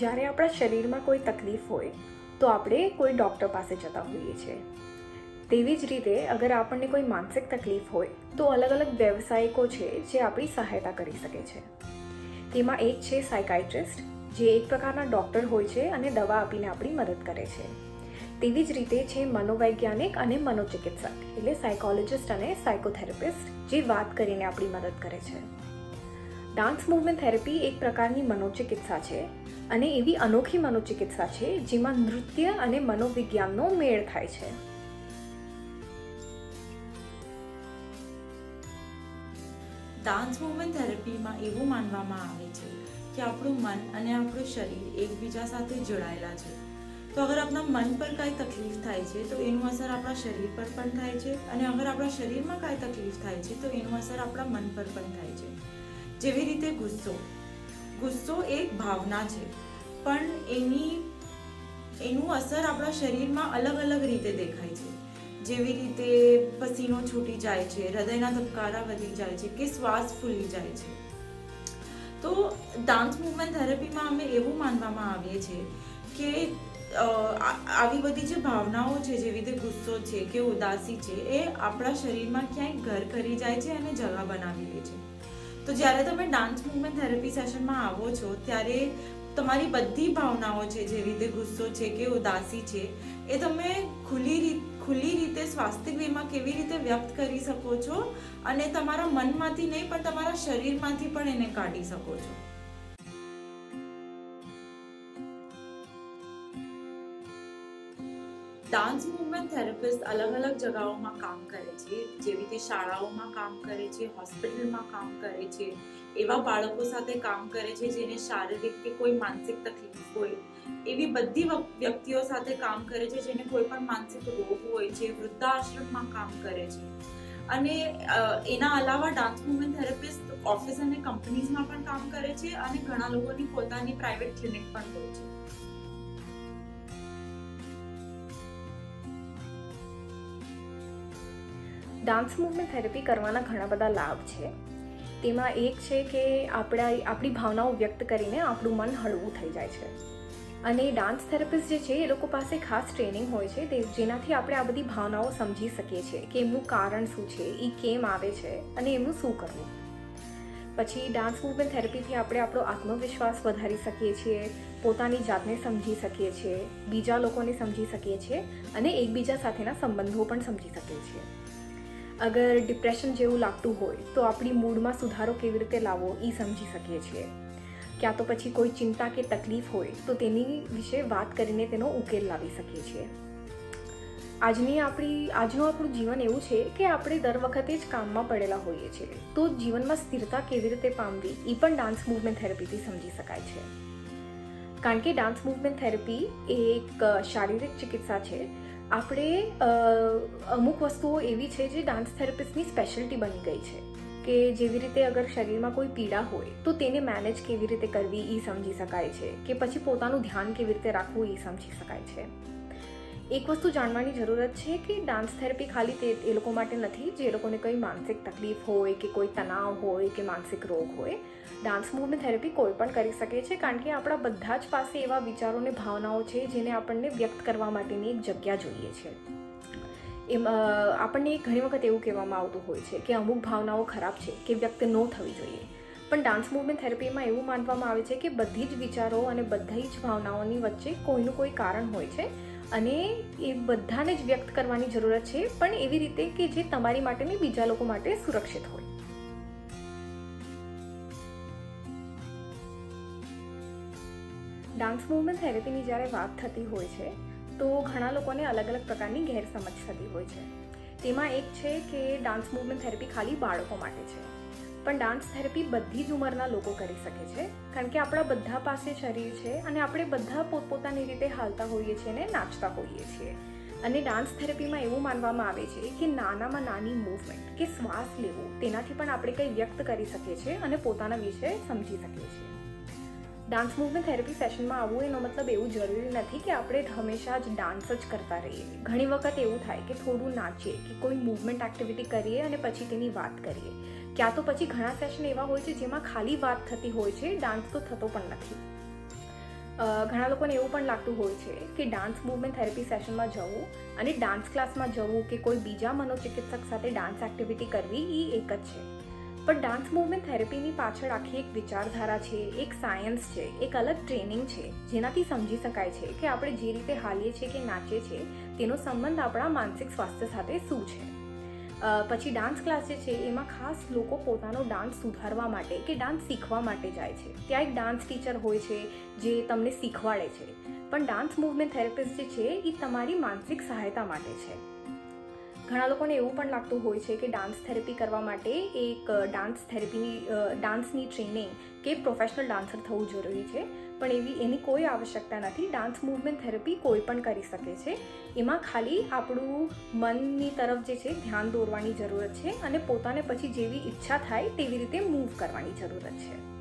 જ્યારે આપણા શરીરમાં કોઈ તકલીફ હોય, તો આપણે કોઈ ડૉક્ટર પાસે જતા હોઈએ છીએ. તેવી જ રીતે અગર આપણને કોઈ માનસિક તકલીફ હોય, તો અલગ અલગ વ્યવસાયિકો છે જે આપણી સહાયતા કરી શકે છે. તેમાં એક છે સાયકાઇટ્રિસ્ટ, જે એક પ્રકારના ડૉક્ટર હોય છે અને દવા આપીને આપણી મદદ કરે છે. તેવી જ રીતે છે મનોવૈજ્ઞાનિક અને મનોચિકિત્સક, એટલે સાયકોલોજિસ્ટ અને સાયકોથેરાપિસ્ટ, જે વાત કરીને આપણી મદદ કરે છે. ડાન્સ મૂવમેન્ટ થેરપી એક પ્રકારની મનોચિકિત્સા છે અને એવી અનોખી મનોચિકિત્સા છે જેમાં નૃત્ય અને મનોવિજ્ઞાનનો મેળ થાય છે. ડાન્સ મૂવમેન્ટ થેરપીમાં એવું માનવામાં આવે છે કે આપણું મન અને આપણું શરીર એકબીજા સાથે જોડાયેલા છે. તો અગર આપણા મન પર કાંઈ તકલીફ થાય છે, તો એનું અસર આપણા શરીર પર પણ થાય છે અને અગર આપણા શરીરમાં કાંઈ તકલીફ થાય છે, તો એનું અસર આપણા મન પર પણ થાય છે. જેવી રીતે ગુસ્સો. ગુસ્સો એક ભાવના છે, પણ એની, એનું અસર આપણા શરીરમાં અલગ અલગ રીતે દેખાય છે. જેવી રીતે પસીનો છૂટી જાય છે, હૃદયના ધબકારા વધી જાય છે કે શ્વાસ ફૂલી જાય છે. તો ડાન્સ મૂવમેન્ટ થેરેપીમાં અમે એવું માનવામાં આવીએ છીએ કે આવી બધી જે ભાવનાઓ છે, જેવી રીતે ગુસ્સો છે કે ઉદાસી છે, એ આપણા શરીરમાં ક્યાંય ઘર કરી જાય છે અને જગા બનાવી લે છે. તો જ્યારે તમે ડાન્સ મૂવમેન્ટ થેરપી સેશનમાં આવો છો, ત્યારે તમારી બધી ભાવનાઓ છે જેવી રીતે ગુસ્સો છે કે ઉદાસી છે, એ તમે ખુલ્લી રીત, ખુલ્લી રીતે સ્વાસ્થિક વીમા કેવી રીતે વ્યક્ત કરી શકો છો? અને તમારા મનમાંથી નહીં, પણ તમારા શરીરમાંથી પણ એને કાઢી શકો છો. ડાન્સ મૂવમેન્ટ થેરાપિસ્ટ અલગ અલગ જગાઓમાં કામ કરે છે. જેવી રીતે શાળાઓમાં કામ કરે છે, હોસ્પિટલમાં કામ કરે છે, એવા બાળકો સાથે કામ કરે છે જેને શારીરિક કે કોઈ માનસિક તકલીફ હોય. એવી બધી વ્યક્તિઓ સાથે કામ કરે છે જેને કોઈ પણ માનસિક રોગ હોય છે, વૃદ્ધાશ્રમમાં કામ કરે છે. અને એના અલાવા ડાન્સ મૂવમેન્ટ થેરાપિસ્ટ ઓફિસ અને કંપનીઝમાં પણ કામ કરે છે અને ઘણા લોકોની પોતાની પ્રાઇવેટ ક્લિનિક પણ હોય છે. ડાન્સ મૂવમેન્ટ થેરપી કરવાના ઘણા બધા લાભ છે. તેમાં એક છે કે આપણા, આપણી ભાવનાઓ વ્યક્ત કરીને આપણું મન હળવું થઈ જાય છે. અને ડાન્સ થેરપિસ્ટ જે છે, એ લોકો પાસે ખાસ ટ્રેનિંગ હોય છે, તે જેનાથી આપણે આ બધી ભાવનાઓ સમજી શકીએ છીએ કે એમનું કારણ શું છે એ કેમ આવે છે અને એમનું શું કરવું. પછી ડાન્સ મૂવમેન્ટ થેરપીથી આપણે આપણો આત્મવિશ્વાસ વધારી શકીએ છીએ, પોતાની જાતને સમજી શકીએ છીએ, બીજા લોકોને સમજી શકીએ છીએ અને એકબીજા સાથેના સંબંધો પણ સમજી શકીએ છીએ. અગર ડિપ્રેશન જેવું લાગતું હોય તો આપણી મૂડમાં સુધારો કેવી રીતે લાવવો એ સમજી શકીએ છીએ. ક્યાં તો પછી કોઈ ચિંતા કે તકલીફ હોય તો તેની વિશે વાત કરીને તેનો ઉકેલ લાવી શકીએ છીએ. આજની આપણી, આજનું આપણું જીવન એવું છે કે આપણે દર વખતે જ કામમાં પડેલા હોઈએ છીએ. તો જીવનમાં સ્થિરતા કેવી રીતે પામવી એ પણ ડાન્સ મૂવમેન્ટ થેરપીથી સમજી શકાય છે. કારણ કે ડાન્સ મૂવમેન્ટ થેરપી એ એક શારીરિક ચિકિત્સા છે આપણે અમુક વસ્તુઓ એવી છે જે ડાન્સ થેરપિસ્ટની સ્પેશિયાલિટી બની ગઈ છે કે જેવી રીતે અગર શરીરમાં કોઈ પીડા હોય તો તેને મેનેજ કેવી રીતે કરવી એ સમજી શકાય છે કે પછી પોતાનું ધ્યાન કેવી રીતે રાખવું એ સમજી શકાય છે. એક વસ્તુ જાણવાની જરૂરત છે કે ડાન્સ થેરપી ખાલી તે એ લોકો માટે નથી, જે લોકોને કંઈ માનસિક તકલીફ હોય કે કોઈ તણાવ હોય કે માનસિક રોગ હોય ડાન્સ મૂવમેન્ટ થેરપી કોઈ પણ કરી શકે છે કારણ કે આપણા બધા જ પાસે એવા વિચારો ને ભાવનાઓ છે જેને આપણને વ્યક્ત કરવા માટેની એક જગ્યા જોઈએ છે. એમ આપણને ઘણી વખત એવું કહેવામાં આવતું હોય છે કે અમુક ભાવનાઓ ખરાબ છે કે વ્યક્ત ન થવી જોઈએ. પણ ડાન્સ મૂવમેન્ટ થેરપીમાં એવું માનવામાં આવે છે કે બધી જ વિચારો અને બધી જ ભાવનાઓની વચ્ચે કોઈનું કોઈ કારણ હોય છે. અને એ બધાને જ વ્યક્ત કરવાની જરૂરત છે, પણ એવી રીતે કે જે તમારી માટે ને બીજા લોકો માટે સુરક્ષિત હોય. ડાન્સ મૂવમેન્ટ થેરેપીની જ્યારે વાત થતી હોય છે, તો ઘણા લોકોને અલગ અલગ પ્રકારની ગેરસમજ થતી હોય છે. તેમાં એક છે કે ડાન્સ મૂવમેન્ટ થેરેપી ખાલી બાળકો માટે છે. પણ ડાન્સ થેરપી બધી જ ઉંમરના લોકો કરી શકે છે. કારણ કે આપણા બધા પાસે શરીર છે અને આપણે બધા પોતપોતાની રીતે હાલતા હોઈએ છીએ અને નાચતા હોઈએ છીએ. અને ડાન્સ થેરપીમાં એવું માનવામાં આવે છે કે નાનામાં નાની મૂવમેન્ટ કે શ્વાસ લેવો તેનાથી પણ આપણે કંઈ વ્યક્ત કરી શકીએ છીએ અને પોતાના વિશે સમજી શકીએ છીએ. ડાન્સ મૂવમેન્ટ થેરપી સેશનમાં આવવું એનો મતલબ એવું જરૂરી નથી કે આપણે હંમેશા જ ડાન્સ જ કરતા રહીએ. ઘણી વખત એવું થાય કે થોડું નાચીએ કે કોઈ મૂવમેન્ટ એક્ટિવિટી કરીએ અને પછી તેની વાત કરીએ. ક્યાં તો પછી ઘણા સેશન એવા હોય છે જેમાં ખાલી વાત થતી હોય છે ડાન્સ તો થતો પણ નથી. ઘણા લોકોને એવું પણ લાગતું હોય છે કે ડાન્સ મૂવમેન્ટ થેરપી સેશનમાં જવું અને ડાન્સ ક્લાસમાં જવું કે કોઈ બીજા મનોચિકિત્સક સાથે ડાન્સ એક્ટિવિટી કરવી એ એક જ છે. પણ ડાન્સ મૂવમેન્ટ થેરેપીની પાછળ આખી એક વિચારધારા છે, એક સાયન્સ છે, એક અલગ ટ્રેનિંગ છે, જેનાથી સમજી શકાય છે કે આપણે જે રીતે હાલીએ છીએ કે નાચીએ છીએ, તેનો સંબંધ આપણા માનસિક સ્વાસ્થ્ય સાથે શું છે. પછી ડાન્સ ક્લાસ જે છે, એમાં ખાસ લોકો પોતાનો ડાન્સ સુધારવા માટે કે ડાન્સ શીખવા માટે જાય છે. ત્યાં એક ડાન્સ ટીચર હોય છે, જે તમને શીખવાડે છે. પણ ડાન્સ મૂવમેન્ટ થેરેપિસ્ટ જે છે, એ તમારી માનસિક સહાયતા માટે છે. ઘણા લોકોને એવું પણ લાગતું હોય છે કે ડાન્સ થેરેપી કરવા માટે એક ડાન્સ થેરેપીની ડાન્સની ટ્રેનિંગ કે પ્રોફેશનલ ડાન્સર થવું જરૂરી છે. પણ એવી, એની કોઈ આવશ્યકતા નથી. ડાન્સ મૂવમેન્ટ થેરપી કોઈ પણ કરી શકે છે. એમાં ખાલી આપણું મનની તરફ જે છે ધ્યાન દોરવાની જરૂરત છે અને પોતાને પછી જેવી ઈચ્છા થાય તેવી રીતે મૂવ કરવાની જરૂરત છે.